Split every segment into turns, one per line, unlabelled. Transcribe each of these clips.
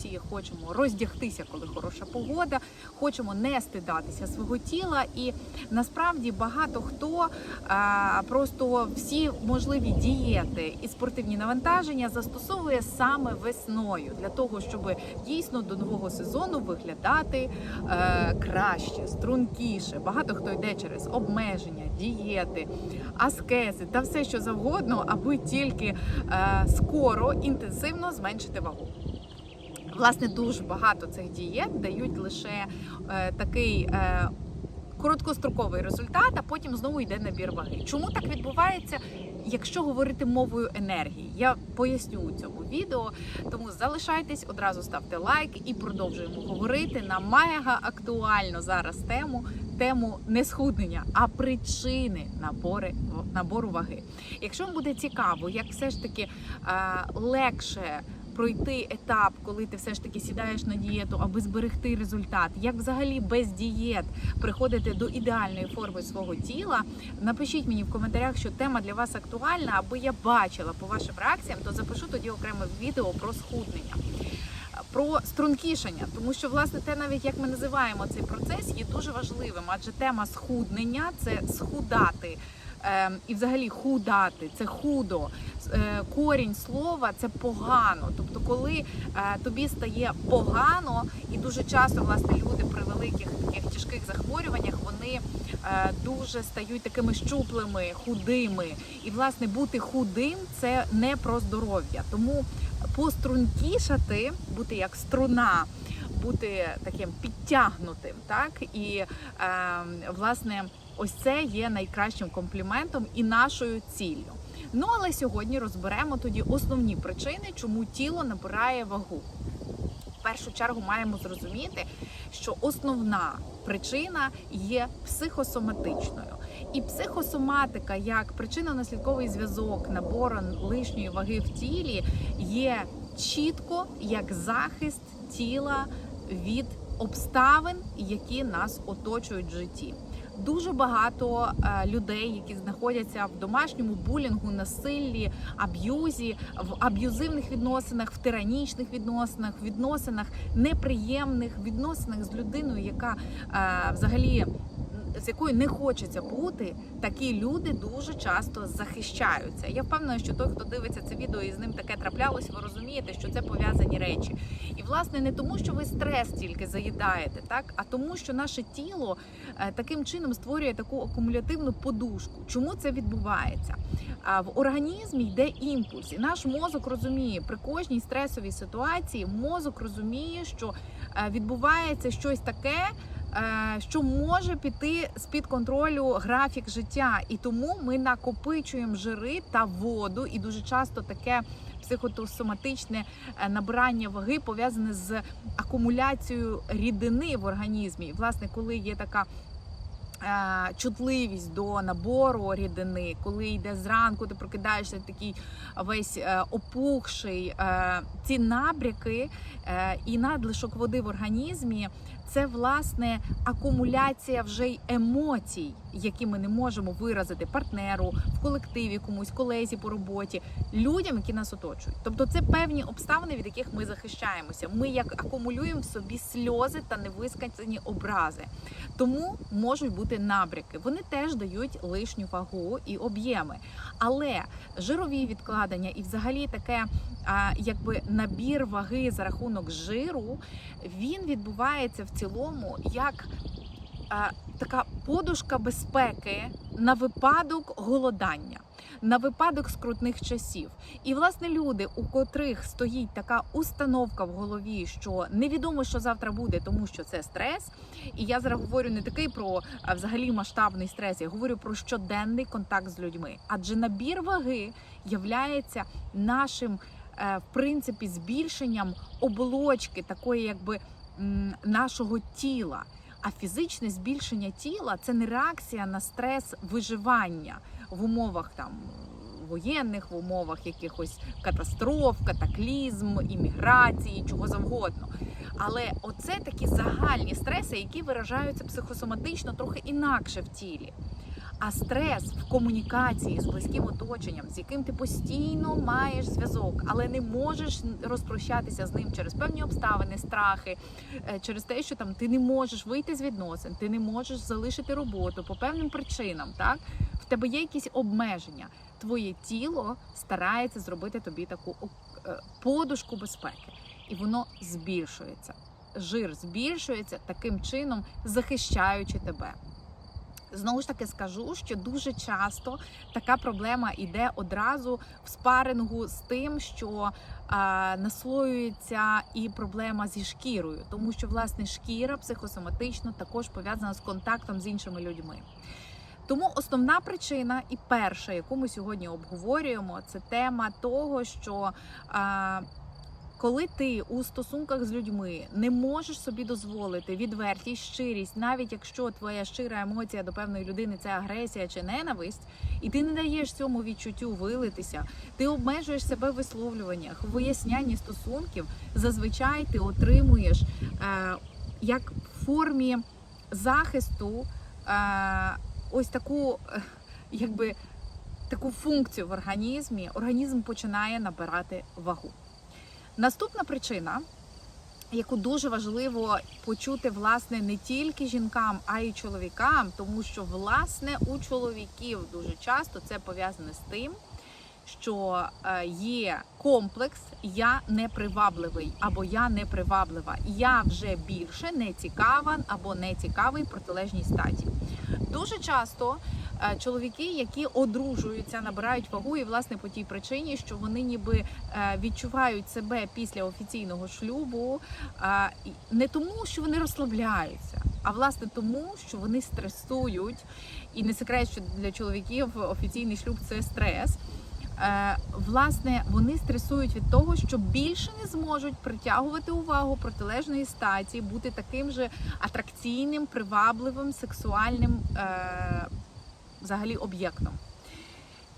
Всі хочемо роздягтися, коли хороша погода, хочемо не стидатися свого тіла, і насправді багато хто а, просто всі можливі дієти і спортивні навантаження застосовує саме весною для того, щоб дійсно до нового сезону виглядати е, краще, стрункіше. Багато хто йде через обмеження, дієти, аскези та все, що завгодно, аби тільки е, скоро інтенсивно зменшити вагу. Власне, дуже багато цих дієт дають лише е, такий е, короткостроковий результат, а потім знову йде набір ваги. Чому так відбувається? Якщо говорити мовою енергії, я поясню у цьому відео. Тому залишайтесь, одразу ставте лайк і продовжуємо говорити на мега актуальну зараз тему. Тему не схуднення, а причини набори набору ваги. Якщо вам буде цікаво, як все ж таки е, легше пройти етап, коли ти все ж таки сідаєш на дієту, аби зберегти результат, як взагалі без дієт приходити до ідеальної форми свого тіла. Напишіть мені в коментарях, що тема для вас актуальна, аби я бачила по вашим реакціям, то запишу тоді окреме відео про схуднення. Про стрункішання, тому що власне те, навіть як ми називаємо цей процес, є дуже важливим, адже тема схуднення це схудати. Ем, і взагалі худати це худо. Е, корінь слова це погано. Тобто, коли е, тобі стає погано, і дуже часто власне люди при великих таких тяжких захворюваннях вони е, дуже стають такими щуплими, худими. І власне бути худим це не про здоров'я. Тому пострункішати, бути як струна. Бути таким підтягнутим, так і е, власне, ось це є найкращим компліментом і нашою ціллю. Ну але сьогодні розберемо тоді основні причини, чому тіло набирає вагу. В першу чергу маємо зрозуміти, що основна причина є психосоматичною. І психосоматика, як причинно-наслідковий зв'язок набору лишньої ваги в тілі, є чітко як захист тіла від обставин, які нас оточують в житті. Дуже багато е, людей, які знаходяться в домашньому булінгу, насиллі, аб'юзі, в аб'юзивних відносинах, в тиранічних відносинах, в відносинах неприємних відносинах з людиною, яка е, взагалі з якою не хочеться бути, такі люди дуже часто захищаються. Я впевнена, що той, хто дивиться це відео і з ним таке траплялось, ви розумієте, що це пов'язані речі. І власне не тому, що ви стрес тільки заїдаєте, так а тому, що наше тіло е, таким чином створює таку акумулятивну подушку. Чому це відбувається? А в організмі йде імпульс, і наш мозок розуміє при кожній стресовій ситуації. Мозок розуміє, що е, відбувається щось таке. Е, Що може піти з під контролю графік життя, і тому ми накопичуємо жири та воду, і дуже часто таке психосоматичне е, набирання ваги пов'язане з акумуляцією рідини в організмі. І, власне, коли є така е, чутливість до набору рідини, коли йде зранку, ти прокидаєшся такий весь опухший, ці набряки і надлишок води в організмі. Це власне акумуляція вже й емоцій, які ми не можемо виразити партнеру в колективі, комусь колезі по роботі, людям, які нас оточують. Тобто, це певні обставини, від яких ми захищаємося. Ми як акумулюємо в собі сльози та невисказані образи. Тому можуть бути набряки. Вони теж дають лишню вагу і об'єми. Але жирові відкладення і, взагалі, таке а, якби набір ваги за рахунок жиру, він відбувається в цілому як а, така подушка безпеки на випадок голодання. На випадок скрутних часів, і власне люди, у котрих стоїть така установка в голові, що невідомо, що завтра буде, тому що це стрес. І я зараз говорю не такий про а, взагалі масштабний стрес, я говорю про щоденний контакт з людьми. Адже набір ваги являється нашим е, в принципі збільшенням оболочки такої, якби нашого тіла. А фізичне збільшення тіла це не реакція на стрес виживання в умовах там воєнних, в умовах якихось катастроф, катаклізм, імміграції, чого завгодно. Але оце такі загальні стреси, які виражаються психосоматично трохи інакше в тілі. А стрес в комунікації з близьким оточенням, з яким ти постійно маєш зв'язок, але не можеш розпрощатися з ним через певні обставини, страхи, е, через те, що там ти не можеш вийти з відносин, ти не можеш залишити роботу по певним причинам. Так в тебе є якісь обмеження. Твоє тіло старається зробити тобі таку е, подушку безпеки, і воно збільшується. Жир збільшується таким чином, захищаючи тебе. Знову ж таки скажу, що дуже часто така проблема йде одразу в спарингу з тим, що а, наслоюється і проблема зі шкірою, тому що власне шкіра психосоматично також пов'язана з контактом з іншими людьми. Тому основна причина і перша, яку ми сьогодні обговорюємо, це тема того, що а, коли ти у стосунках з людьми не можеш собі дозволити відвертість, щирість, навіть якщо твоя щира емоція до певної людини це агресія чи ненависть, і ти не даєш цьому відчуттю вилитися, ти обмежуєш себе в висловлюваннях, в вияснянні стосунків, зазвичай ти отримуєш е, як в формі захисту е, ось таку, е, якби таку функцію в організмі. Організм починає набирати вагу. Наступна причина, яку дуже важливо почути власне не тільки жінкам, а й чоловікам, тому що власне у чоловіків дуже часто це пов'язане з тим, що е, є комплекс Я не привабливий або я не приваблива. Я вже більше не цікава або не цікавий протилежній статі. Дуже часто чоловіки, які одружуються, набирають вагу, і власне по тій причині, що вони ніби е, відчувають себе після офіційного шлюбу е, не тому, що вони розслабляються, а власне тому, що вони стресують. І не секрет, що для чоловіків офіційний шлюб це стрес. Власне, вони стресують від того, що більше не зможуть притягувати увагу протилежної статі, бути таким же атракційним, привабливим, сексуальним е, взагалі об'єктом.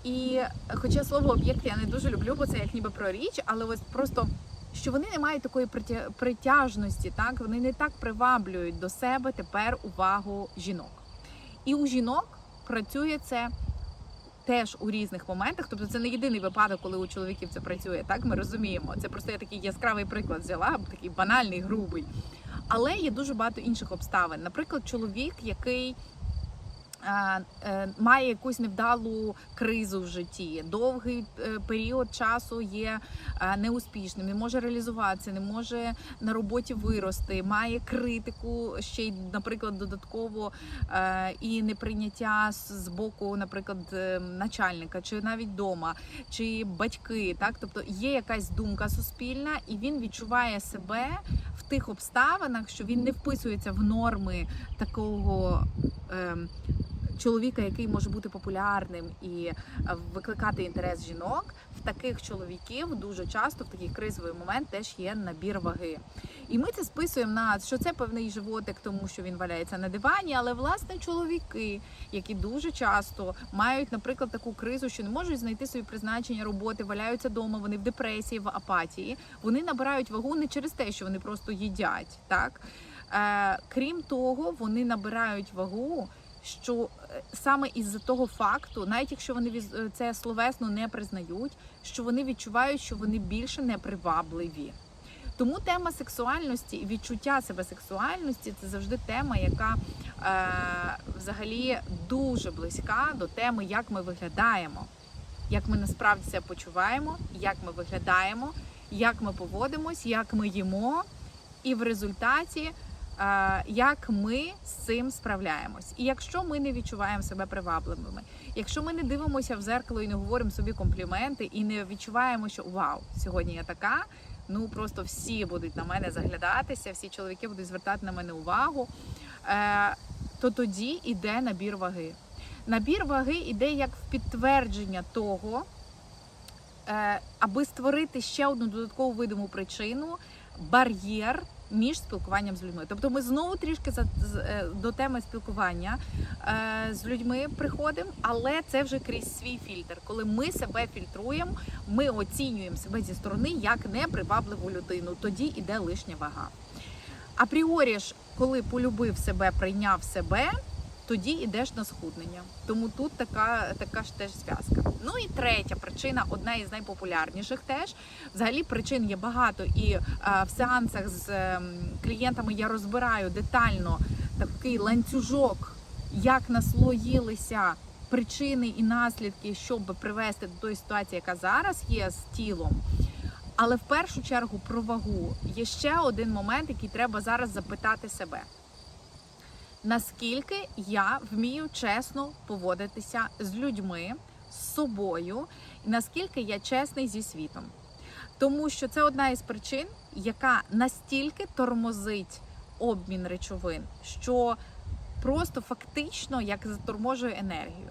І хоча слово об'єкт я не дуже люблю, бо це як ніби про річ, але ось просто що вони не мають такої притяжності, так вони не так приваблюють до себе тепер увагу жінок. І у жінок працює це теж у різних моментах. Тобто це не єдиний випадок, коли у чоловіків це працює. Так ми розуміємо. Це просто я такий яскравий приклад взяла, такий банальний, грубий. Але є дуже багато інших обставин. Наприклад, чоловік, який має якусь невдалу кризу в житті, довгий е, період часу є е, неуспішним, не може реалізуватися, не може на роботі вирости, має критику ще й, наприклад, додатково і неприйняття з боку, наприклад, начальника, чи навіть вдома, чи батьки, так тобто є якась думка суспільна, і він відчуває себе в тих обставинах, що він не вписується в норми такого. Ем, чоловіка, який може бути популярним і е, викликати інтерес жінок, в таких чоловіків дуже часто в такий кризовий момент теж є набір ваги. І ми це списуємо на що це певний животик, тому що він валяється на дивані, але власне чоловіки, які дуже часто мають, наприклад, таку кризу, що не можуть знайти собі призначення роботи, валяються вдома, вони в депресії, в апатії. Вони набирають вагу не через те, що вони просто їдять, так. Е, крім того, вони набирають вагу що е, саме із-за того факту, навіть якщо вони е, це словесно не признають, що вони відчувають, що вони більше не привабливі. Тому тема сексуальності і відчуття себе сексуальності це завжди тема, яка е, взагалі дуже близька до теми, як ми виглядаємо, як ми насправді себе почуваємо, як ми виглядаємо, як ми поводимось, як ми їмо, і в результаті як ми з цим справляємось. І якщо ми не відчуваємо себе привабливими, якщо ми не дивимося в зеркало і не говоримо собі компліменти, і не відчуваємо, що вау, сьогодні я така. Ну просто всі будуть на мене заглядатися, всі чоловіки будуть звертати на мене увагу, е, то тоді йде набір ваги. Набір ваги йде як в підтвердження того, е, аби створити ще одну додаткову видиму причину, бар'єр між спілкуванням з людьми. Тобто ми знову трішки за, е, до теми спілкування е, з людьми приходимо, але це вже крізь свій фільтр. Коли ми себе фільтруємо, ми оцінюємо себе зі сторони як непривабливу людину. Тоді іде лишня вага. Апріорі ж, коли полюбив себе, прийняв себе, тоді йдеш на схуднення. Тому тут така, така ж теж зв'язка. Ну і третя причина, одна із найпопулярніших теж. Взагалі причин є багато, і е, в сеансах з ем, клієнтами я розбираю детально такий ланцюжок, як наслоїлися причини і наслідки, щоб привести до тої ситуації, яка зараз є з тілом. Але в першу чергу про вагу є ще один момент, який треба зараз запитати себе. Наскільки я вмію чесно поводитися з людьми, з собою, і наскільки я чесний зі світом? Тому що це одна із причин, яка настільки тормозить обмін речовин, що просто фактично як заторможує енергію.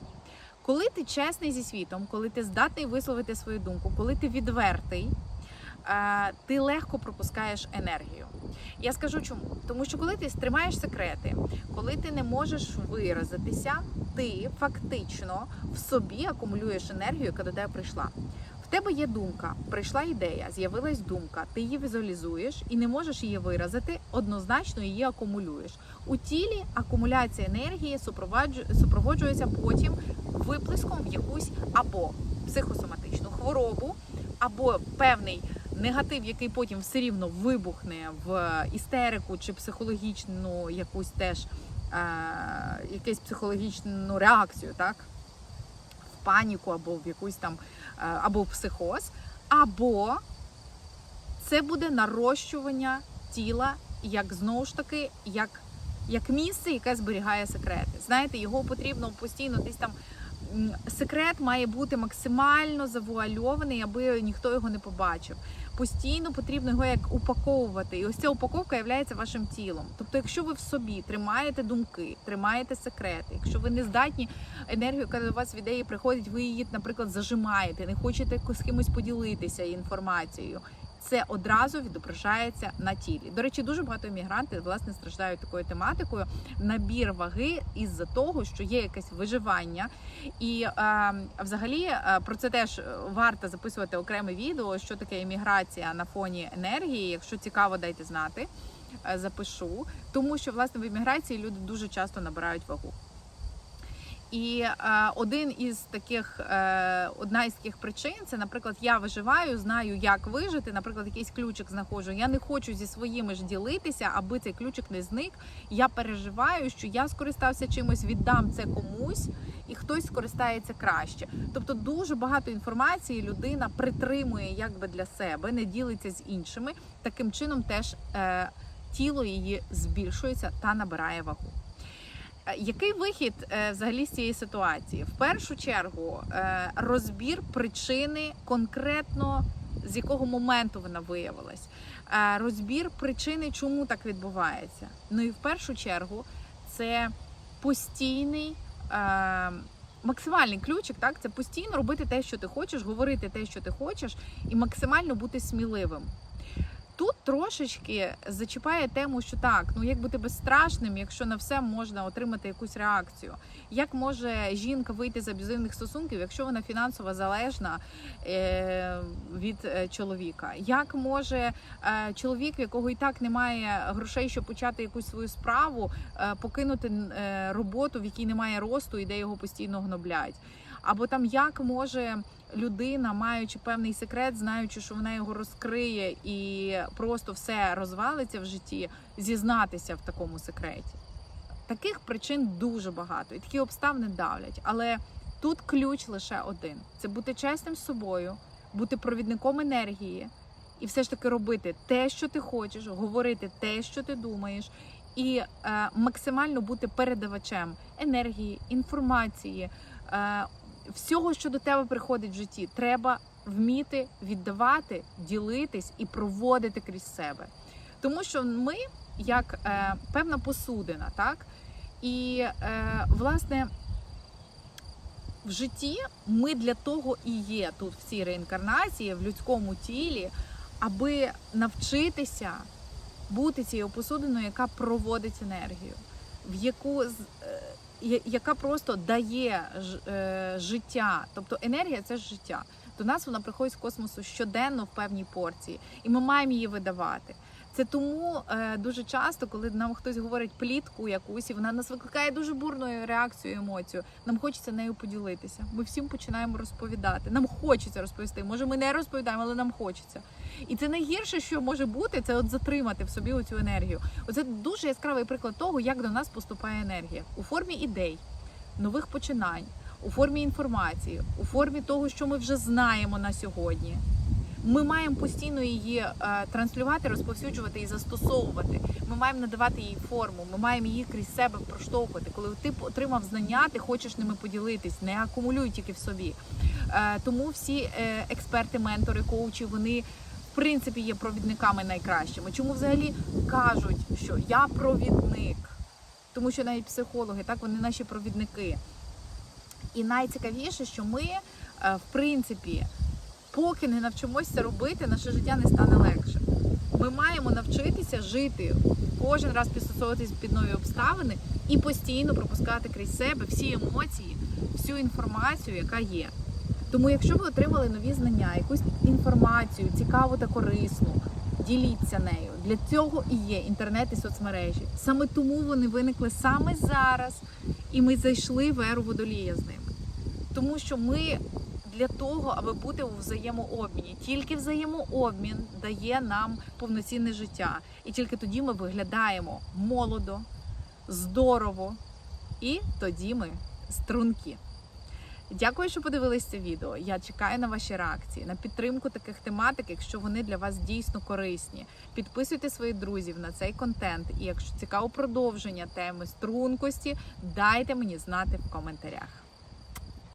Коли ти чесний зі світом, коли ти здатний висловити свою думку, коли ти відвертий, ти легко пропускаєш енергію. Я скажу чому. Тому що коли ти стримаєш секрети, коли ти не можеш виразитися, ти фактично в собі акумулюєш енергію, яка до тебе прийшла. В тебе є думка, прийшла ідея, з'явилась думка, ти її візуалізуєш і не можеш її виразити, однозначно її акумулюєш. У тілі акумуляція енергії супроводжується потім виплеском в якусь або психосоматичну хворобу, або певний негатив, який потім все рівно вибухне в істерику чи психологічну якусь теж е, якусь психологічну реакцію, так? В паніку або в якусь там е, або в психоз, або це буде нарощування тіла, як знову ж таки, як, як місце, яке зберігає секрети. Знаєте, його потрібно постійно десь там. Секрет має бути максимально завуальований, аби ніхто його не побачив. Постійно потрібно його як упаковувати. І ось ця упаковка є вашим тілом. Тобто, якщо ви в собі тримаєте думки, тримаєте секрети, якщо ви не здатні енергію, яка до вас в ідеї приходить, ви її, наприклад, зажимаєте, не хочете з кимось поділитися інформацією. Це одразу відображається на тілі. До речі, дуже багато іммігрантів власне страждають такою тематикою. Набір ваги із-за того, що є якесь виживання, і е, взагалі е, про це теж варто записувати окреме відео, що таке імміграція на фоні енергії. Якщо цікаво, дайте знати. Е, Запишу, тому що власне в імміграції люди дуже часто набирають вагу. І е, один із таких, е, одна із таких причин це, наприклад, я виживаю, знаю, як вижити. Наприклад, якийсь ключик знаходжу. Я не хочу зі своїми ж ділитися, аби цей ключик не зник. Я переживаю, що я скористався чимось, віддам це комусь, і хтось скористається краще. Тобто, дуже багато інформації людина притримує якби для себе, не ділиться з іншими. Таким чином, теж е, тіло її збільшується та набирає вагу. Е, Який вихід е, взагалі з цієї ситуації? В першу чергу е, розбір причини конкретно з якого моменту вона виявилась, розбір причини, чому так відбувається. Ну і в першу чергу це постійний. Максимальний ключик, так це постійно робити те, що ти хочеш, говорити те, що ти хочеш, і максимально бути сміливим. Тут трошечки зачіпає тему, що так, ну як бути безстрашним, якщо на все можна отримати якусь реакцію. Як може жінка вийти з аб'юзивних стосунків, якщо вона фінансово залежна е, від е, чоловіка? Як може е, чоловік, в якого і так немає грошей, щоб почати якусь свою справу, покинути роботу, в якій немає росту, і де його постійно гноблять? Або там як може людина, маючи певний секрет, знаючи, що вона його розкриє і просто все розвалиться в житті, зізнатися в такому секреті. Таких причин дуже багато, і такі обставини давлять. Але тут ключ лише один: це бути чесним з собою, бути провідником енергії, і все ж таки робити те, що ти хочеш, говорити те, що ти думаєш, і е, максимально бути передавачем енергії, інформації. Е, всього, що до тебе приходить в житті, треба вміти віддавати, ділитись і проводити крізь себе. Тому що ми як е, певна посудина, так? І е, власне в житті ми для того і є тут в цій реінкарнації, в людському тілі, аби навчитися бути цією посудиною, яка проводить енергію, в яку е, яка просто дає е, життя. Тобто енергія це ж життя. До нас вона приходить з космосу щоденно в певній порції, і ми маємо її видавати. Це тому е, дуже часто, коли нам хтось говорить плітку якусь, і вона нас викликає дуже бурною реакцією, емоцію. Нам хочеться нею поділитися. Ми всім починаємо розповідати. Нам хочеться розповісти. Може, ми не розповідаємо, але нам хочеться. І це найгірше, що може бути, це от затримати в собі оцю енергію. Оце дуже яскравий приклад того, як до нас поступає енергія у формі ідей, нових починань, у формі інформації, у формі того, що ми вже знаємо на сьогодні. Ми маємо постійно її е, транслювати, розповсюджувати і застосовувати. Ми маємо надавати їй форму. Ми маємо її крізь себе проштовхувати. Коли ти отримав знання, ти хочеш ними поділитись, не акумулюй тільки в собі. Е, тому всі е, експерти, ментори, коучі, вони в принципі є провідниками найкращими. Чому взагалі кажуть, що я провідник? Тому що навіть психологи, так вони наші провідники. І найцікавіше, що ми, в принципі, поки не навчимося робити, наше життя не стане легше. Ми маємо навчитися жити кожен раз підстосовуватись під нові обставини і постійно пропускати крізь себе всі емоції, всю інформацію, яка є. Тому, якщо ви отримали нові знання, якусь інформацію, цікаву та корисну, діліться нею. Для цього і є інтернет і соцмережі. Саме тому вони виникли саме зараз, і ми зайшли в еру водолія з ними. Тому що ми для того, аби бути у взаємообміні. Тільки взаємообмін дає нам повноцінне життя. І тільки тоді ми виглядаємо молодо, здорово, і тоді ми струнки. Дякую, що подивились це відео. Я чекаю на ваші реакції, на підтримку таких тематик, якщо вони для вас дійсно корисні. Підписуйте своїх друзів на цей контент. І якщо цікаво продовження теми стрункості, дайте мені знати в коментарях.